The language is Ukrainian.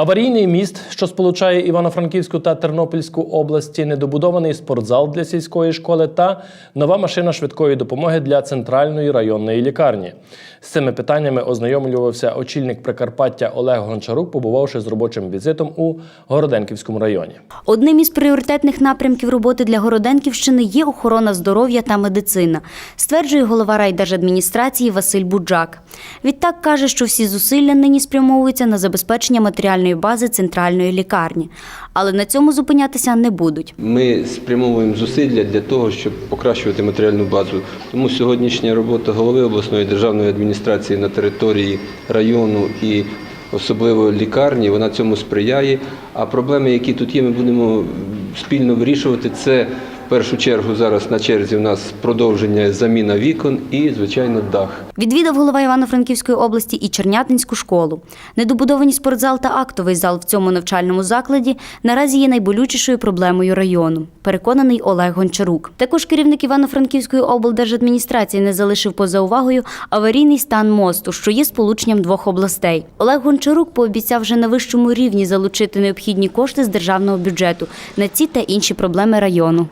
Аварійний міст, що сполучає Івано-Франківську та Тернопільську області, недобудований спортзал для сільської школи та нова машина швидкої допомоги для центральної районної лікарні. З цими питаннями ознайомлювався очільник Прикарпаття Олег Гончарук, побувавши з робочим візитом у Городенківському районі. Одним із пріоритетних напрямків роботи для Городенківщини є охорона здоров'я та медицина, стверджує голова райдержадміністрації Василь Буджак. Відтак каже, що всі зусилля нині спрямовуються на забезпечення матеріальної бази центральної лікарні, але на цьому зупинятися не будуть. Ми спрямовуємо зусилля для того, щоб покращувати матеріальну базу. Тому сьогоднішня робота голови обласної державної адміністрації на території району і особливо лікарні, вона цьому сприяє. А проблеми, які тут є, ми будемо спільно вирішувати. Це першу чергу зараз на черзі у нас продовження заміна вікон і, звичайно, дах. Відвідав голова Івано-Франківської області і Чернятинську школу. Недобудовані спортзал та актовий зал в цьому навчальному закладі наразі є найболючішою проблемою району. Переконаний Олег Гончарук. Також керівник Івано-Франківської облдержадміністрації не залишив поза увагою аварійний стан мосту, що є сполученням двох областей. Олег Гончарук пообіцяв вже на вищому рівні залучити необхідні кошти з державного бюджету на ці та інші проблеми району.